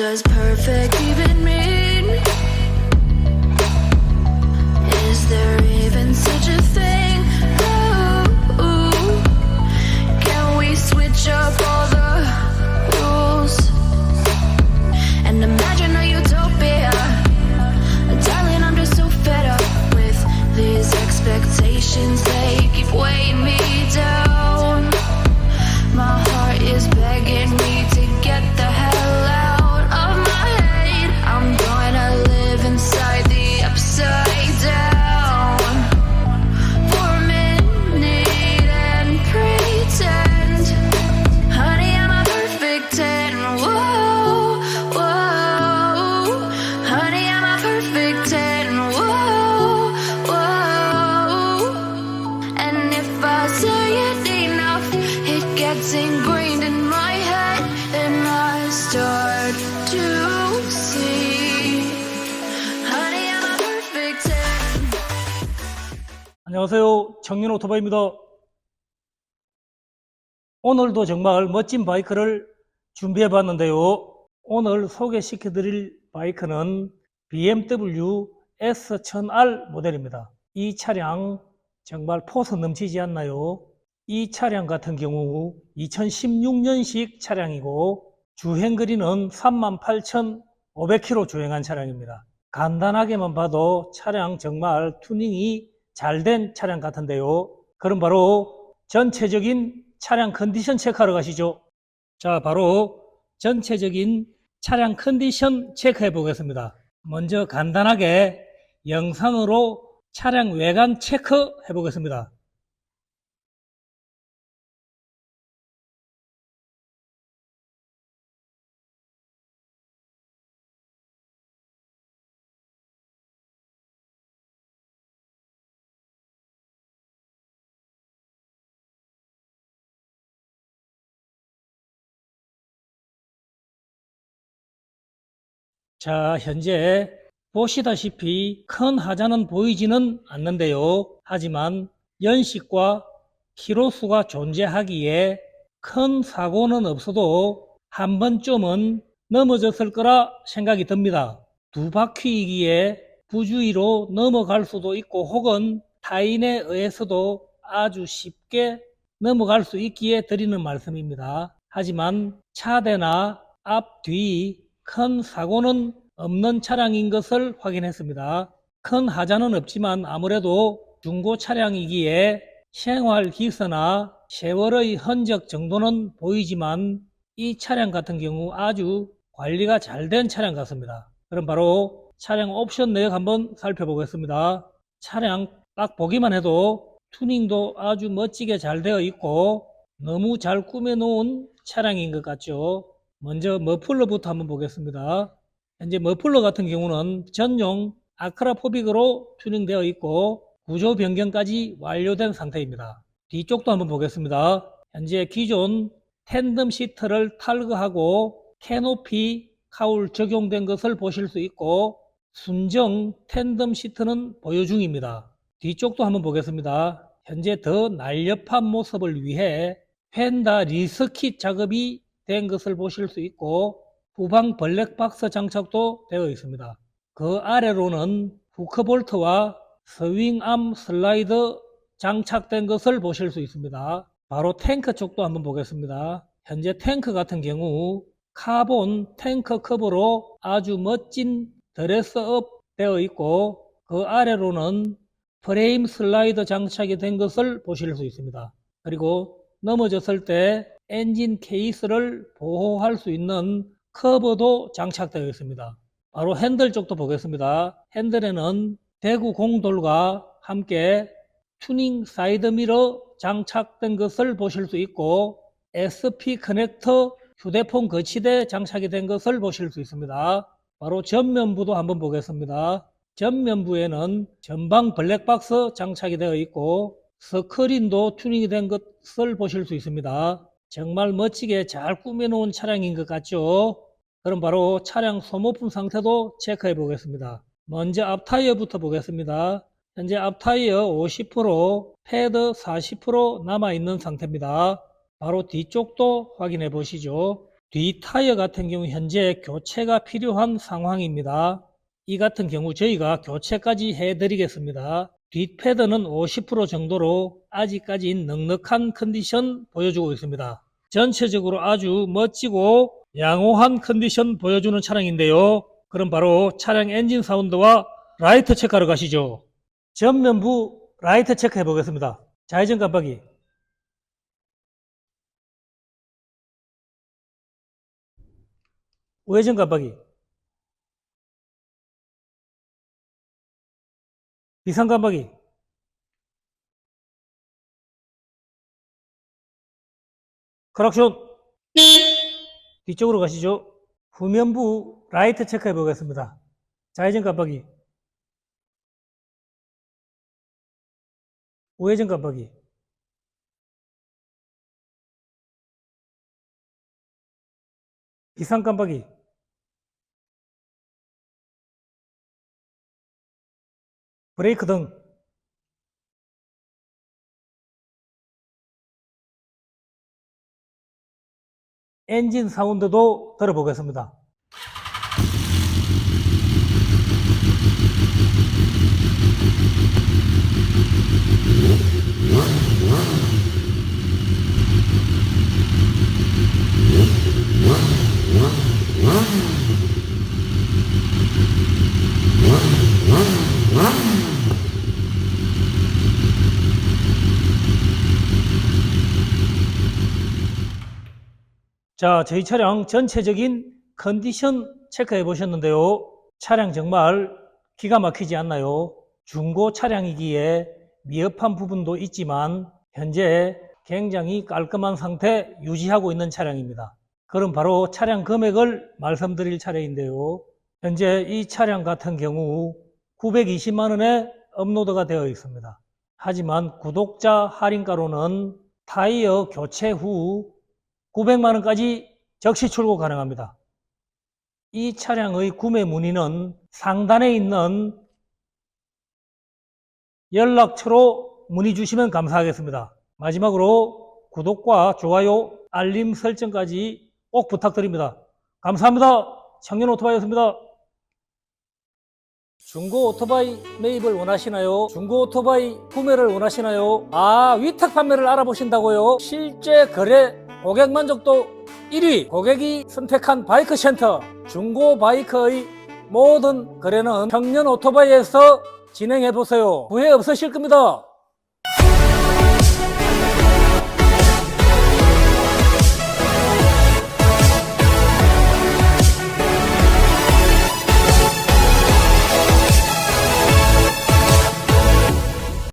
Does perfect even mean? Is there even such a thing? 안녕하세요. 청년 오토바이입니다. 오늘도 정말 멋진 바이크를 준비해 봤는데요. 오늘 소개시켜 드릴 바이크는 BMW S1000R 모델입니다. 이 차량 정말 포스 넘치지 않나요? 이 차량 같은 경우 2016년식 차량이고 주행 거리는 38,500km 주행한 차량입니다. 간단하게만 봐도 차량 정말 튜닝이 잘 된 차량 같은데요. 그럼 바로 전체적인 차량 컨디션 체크하러 가시죠. 자, 바로 전체적인 차량 컨디션 체크해 보겠습니다. 먼저 간단하게 영상으로 차량 외관 체크해 보겠습니다. 자, 현재 보시다시피 큰 하자는 보이지는 않는데요. 하지만 연식과 키로수가 존재하기에 큰 사고는 없어도 한 번쯤은 넘어졌을 거라 생각이 듭니다. 두 바퀴이기에 부주의로 넘어갈 수도 있고 혹은 타인에 의해서도 아주 쉽게 넘어갈 수 있기에 드리는 말씀입니다. 하지만 차대나 앞, 뒤 큰 사고는 없는 차량인 것을 확인했습니다. 큰 하자는 없지만 아무래도 중고 차량이기에 생활 기서나 세월의 흔적 정도는 보이지만 이 차량 같은 경우 아주 관리가 잘 된 차량 같습니다. 그럼 바로 차량 옵션 내역 한번 살펴보겠습니다. 차량 딱 보기만 해도 튜닝도 아주 멋지게 잘 되어 있고 너무 잘 꾸며놓은 차량인 것 같죠. 먼저 머플러부터 한번 보겠습니다. 현재 머플러 같은 경우는 전용 아크라포빅으로 튜닝되어 있고 구조 변경까지 완료된 상태입니다. 뒤쪽도 한번 보겠습니다. 현재 기존 텐덤 시트를 탈거하고 캐노피 카울 적용된 것을 보실 수 있고 순정 텐덤 시트는 보유 중입니다. 뒤쪽도 한번 보겠습니다. 현재 더 날렵한 모습을 위해 펜다 리스킷 작업이 된 것을 보실 수 있고 후방 블랙 박스 장착도 되어 있습니다. 그 아래로는 후크볼트와 스윙암 슬라이더 장착된 것을 보실 수 있습니다. 바로 탱크 쪽도 한번 보겠습니다. 현재 탱크 같은 경우 카본 탱크 커버로 아주 멋진 드레스업 되어 있고 그 아래로는 프레임 슬라이더 장착이 된 것을 보실 수 있습니다. 그리고 넘어졌을 때 엔진 케이스를 보호할 수 있는 커버도 장착되어 있습니다. 바로 핸들 쪽도 보겠습니다. 핸들에는 대구 공돌과 함께 튜닝 사이드미러 장착된 것을 보실 수 있고 SP 커넥터 휴대폰 거치대 장착이 된 것을 보실 수 있습니다. 바로 전면부도 한번 보겠습니다. 전면부에는 전방 블랙박스 장착이 되어 있고 스크린도 튜닝이 된 것을 보실 수 있습니다. 정말 멋지게 잘 꾸며놓은 차량인 것 같죠? 그럼 바로 차량 소모품 상태도 체크해 보겠습니다. 먼저 앞타이어부터 보겠습니다. 현재 앞타이어 50%, 패드 40% 남아있는 상태입니다. 바로 뒤쪽도 확인해 보시죠. 뒤 타이어 같은 경우 현재 교체가 필요한 상황입니다. 이 같은 경우 저희가 교체까지 해드리겠습니다. 뒷 패드는 50% 정도로 아직까지 넉넉한 컨디션 보여주고 있습니다. 전체적으로 아주 멋지고 양호한 컨디션 보여주는 차량인데요. 그럼 바로 차량 엔진 사운드와 라이트 체크하러 가시죠. 전면부 라이트 체크해 보겠습니다. 좌회전 깜빡이. 우회전 깜빡이. 비상 깜빡이. 크락션. 뒤쪽으로 가시죠. 후면부 라이트 체크해 보겠습니다. 좌회전 깜빡이. 우회전 깜빡이. 비상 깜빡이. 브레이크 등. 엔진 사운드도 들어보겠습니다. 자, 저희 차량 전체적인 컨디션 체크해 보셨는데요. 차량 정말 기가 막히지 않나요? 중고 차량이기에 미흡한 부분도 있지만 현재 굉장히 깔끔한 상태 유지하고 있는 차량입니다. 그럼 바로 차량 금액을 말씀드릴 차례인데요. 현재 이 차량 같은 경우 920만 원에 업로드가 되어 있습니다. 하지만 구독자 할인가로는 타이어 교체 후 900만 원까지 적시 출고 가능합니다. 이 차량의 구매 문의는 상단에 있는 연락처로 문의 주시면 감사하겠습니다. 마지막으로 구독과 좋아요, 알림 설정까지 꼭 부탁드립니다. 감사합니다. 청년 오토바이였습니다. 중고 오토바이 매입을 원하시나요? 중고 오토바이 구매를 원하시나요? 아, 위탁 판매를 알아보신다고요? 실제 거래 고객 만족도 1위 고객이 선택한 바이크 센터 중고 바이크의 모든 거래는 청년 오토바이에서 진행해 보세요. 후회 없으실 겁니다.